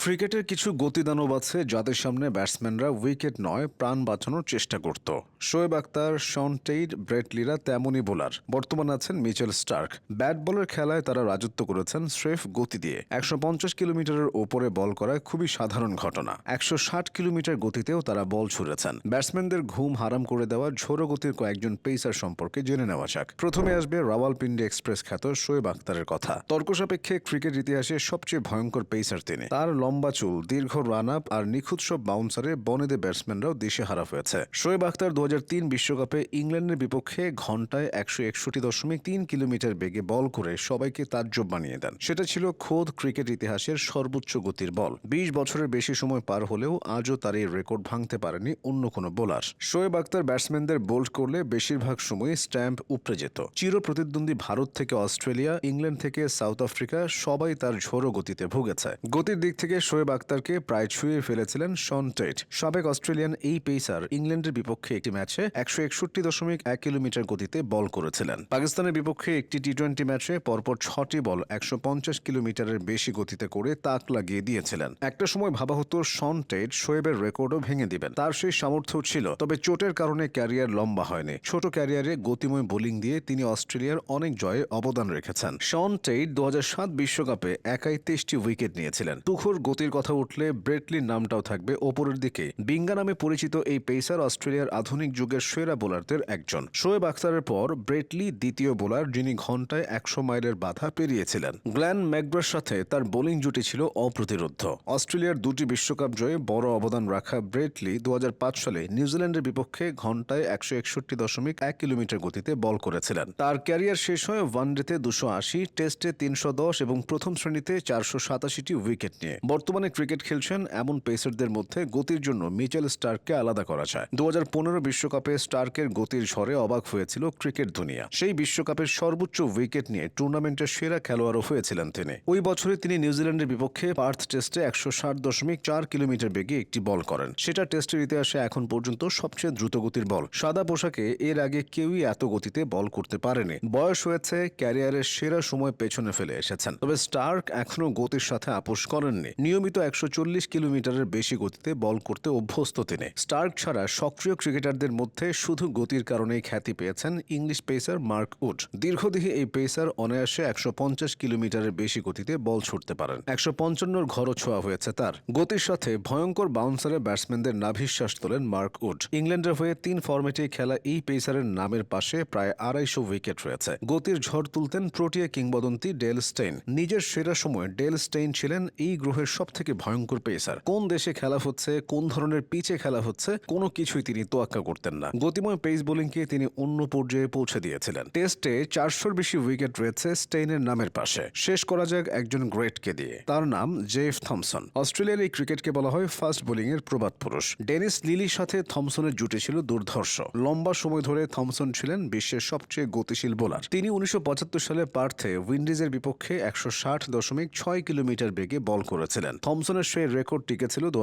ক্রিকেটের কিছু গতিদানব আছে যাদের সামনে ব্যাটসম্যানরা উইকেট নয় প্রাণ বাঁচানোর চেষ্টা করত। শোয়েব আক্তার, শন টেইড ব্রেটলিরা তেমনই বোলার। বর্তমান আছেন মিচেল স্টার্ক। ব্যাট বলের খেলায় তারা রাজত্ব করেছেন স্রেফ গতি দিয়ে। একশো পঞ্চাশ কিলোমিটারের ওপরে বল করা খুবই সাধারণ ঘটনা। একশো ষাট কিলোমিটার গতিতেও তারা বল ছুড়েছেন। ব্যাটসম্যানদের ঘুম হারাম করে দেওয়া ঝোড়ো গতির কয়েকজন পেসার সম্পর্কে জেনে নেওয়া যাক। প্রথমে আসবে রাওয়ালপিন্ডি এক্সপ্রেস খ্যাত শোয়েব আক্তারের কথা। তর্ক সাপেক্ষে ক্রিকেট ইতিহাসে সবচেয়ে ভয়ঙ্কর পেসার তিনি। তার লম্বা চুল, দীর্ঘ রান আপ আর নিখুঁত সব বাউন্সারে বনেদে ব্যাটসম্যানরাও দিশে হারা হয়েছে। শোয়েব আক্তার দু বিশ্বকাপে ইংল্যান্ডের বিপক্ষে ঘন্টায় একশো একষট্টি দশমিক তিন কিলোমিটার বেগে বল করে সবাইকে তাজ্জব বানিয়ে দেন। সেটা ছিল খোদ ক্রিকেট ইতিহাসের সর্বোচ্চ গতির বল। বিশ বছরের বেশি সময় পার হলেও আজও তার এই রেকর্ড ভাঙতে পারেনি অন্য কোনো বোলার। শোয়েব আক্তার ব্যাটসম্যানদের বোল্ড করলে বেশিরভাগ সময় স্ট্যাম্প উপড়ে যেত। চির প্রতিদ্বন্দ্বী ভারত থেকে অস্ট্রেলিয়া, ইংল্যান্ড থেকে সাউথ আফ্রিকা সবাই তার ঝোড়ো গতিতে ভুগেছে। গতির দিক থেকে শোয়েব আক্তারকে প্রায় ছুঁয়ে ফেলেছিলেন শন টেট। সাবেক অস্ট্রেলিয়ান এই পেসার ইংল্যান্ডের বিপক্ষে একটি ম্যাচে একশো একষট্টি দশমিক এক কিলোমিটার গতিতে বল করেছিলেন। পাকিস্তানের বিপক্ষে একটি টি টোয়েন্টি ম্যাচে পরপর ছটি বল একশো পঞ্চাশ কিলোমিটারের বেশি গতিতে করে তাক লাগিয়ে দিয়েছিলেন। একটা সময় ভাবা হতো শন টেট শোয়েবের রেকর্ডও ভেঙে দিবেন। তার সেই সামর্থ্য ছিল, তবে চোটের কারণে ক্যারিয়ার লম্বা হয়নি। ছোট ক্যারিয়ারে গতিময় বোলিং দিয়ে তিনি অস্ট্রেলিয়ার অনেক জয়ে অবদান রেখেছেন। শন টেট দু সাত বিশ্বকাপে একাই তেইশটি উইকেট নিয়েছিলেন। তুখোর গতির কথা উঠলে ব্রেটলির নামটাও থাকবে ওপরের দিকে। বিঙ্গা নামে পরিচিত এই পেসার অস্ট্রেলিয়ার আধুনিক যুগের সেরা বোলারদের একজন। শোয়েব আখতারের পর ব্রেটলি দ্বিতীয় বোলার যিনি ঘন্টায় একশো মাইলের বাধা পেরিয়েছিলেন। গ্ল্যান ম্যাকগ্রার সাথে তার বোলিং জুটি ছিল অপ্রতিরোধ্য। অস্ট্রেলিয়ার দুটি বিশ্বকাপ জয়ে বড় অবদান রাখা ব্রেটলি দু সালে নিউজিল্যান্ডের বিপক্ষে ঘন্টায় একশো একষট্টি দশমিক এক কিলোমিটার গতিতে বল করেছিলেন। তার ক্যারিয়ার শেষ হয় ওয়ানডেতে দুশো আশি, টেস্টে তিনশো দশ এবং প্রথম শ্রেণীতে চারশো সাতাশিটি উইকেট নিয়ে। বর্তমানে ক্রিকেট খেলছেন এমন পেসারদের মধ্যে গতির জন্য মিচেল স্টার্ককে আলাদা করা যায়। দু পনেরো বিশ্বকাপে স্টার্কের গতির ঝড়ে অবাক হয়েছিল ক্রিকেট দুনিয়া। সেই বিশ্বকাপের সর্বোচ্চ উইকেট নিয়ে টুর্নামেন্টের সেরা খেলোয়াড়ও হয়েছিলেন তিনি। ওই বছরে তিনি নিউজিল্যান্ডের বিপক্ষে পার্থ টেস্টে একশো ষাট দশমিক চার কিলোমিটার বেগে একটি বল করেন। সেটা টেস্টের ইতিহাসে এখন পর্যন্ত সবচেয়ে দ্রুতগতির বল। সাদা পোশাকে এর আগে কেউই এত গতিতে বল করতে পারেনি। বয়স হয়েছে, ক্যারিয়ারের সেরা সময় পেছনে ফেলে এসেছেন। তবে স্টার্ক এখনও গতির সাথে আপোষ করেননি। নিয়মিত একশো চল্লিশ কিলোমিটারের বেশি গতিতে বল করতে অভ্যস্ত তিনি। স্টার্ক ছাড়া সক্রিয় ক্রিকেটারদের মধ্যে শুধু গতির কারণেই খ্যাতি পেয়েছেন ইংলিশ পেসার মার্ক উড। দীর্ঘদেহী এই পেসার অনায়াসে একশো পঞ্চাশ কিলোমিটারের বেশি গতিতে বল ছুটতে পারেন। একশো পঞ্চান্নর ঘরও ছোঁয়া হয়েছে তার। গতির সাথে ভয়ঙ্কর বাউন্সারে ব্যাটসম্যানদের নাভিশ্বাস তোলেন মার্ক উড। ইংল্যান্ডের হয়ে তিন ফর্মেটে খেলা এই পেসারের নামের পাশে প্রায় আড়াইশো উইকেট রয়েছে। গতির ঝড় তুলতেন প্রোটিয়া কিংবদন্তি ডেল স্টেইন। নিজের সেরা সময় ডেল স্টেইন ছিলেন এই গ্রহের সব থেকে ভয়ঙ্কর পেসার। কোন দেশে খেলা হচ্ছে, কোন ধরনের পিচে খেলা হচ্ছে, কোনো কিছুই তিনি তোয়াক্কা করতেন না। গতিময় পেস বোলিংকে তিনি অন্য পর্যায়ে পৌঁছে দিয়েছিলেন। টেস্টে চারশোর বেশি উইকেট রয়েছে স্টেইনের নামের পাশে। শেষ করা যাক একজন গ্রেটকে দিয়ে। তার নাম জেফ থমসন অস্ট্রেলিয়ার এই ক্রিকেটকে বলা হয় ফাস্ট বোলিং এর প্রবাদ পুরুষ। ডেনিস লিলির সাথে থমসনের জুটে ছিল দুর্ধর্ষ। লম্বা সময় ধরে থমসন ছিলেন বিশ্বের সবচেয়ে গতিশীল বোলার তিনি উনিশশো পঁচাত্তর সালে পার্থে উইন্ডিজের বিপক্ষে একশো ষাট দশমিক ছয় কিলোমিটার বেগে বল করেছিলেন। থমসনের সেই রেকর্ড টিকেছিল দু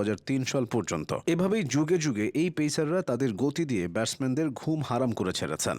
সাল পর্যন্ত। এভাবেই যুগে যুগে এই পেসাররা তাদের দিয়ে ব্যাটসম্যানদের ঘুম হারাম করে ছেড়েছেন।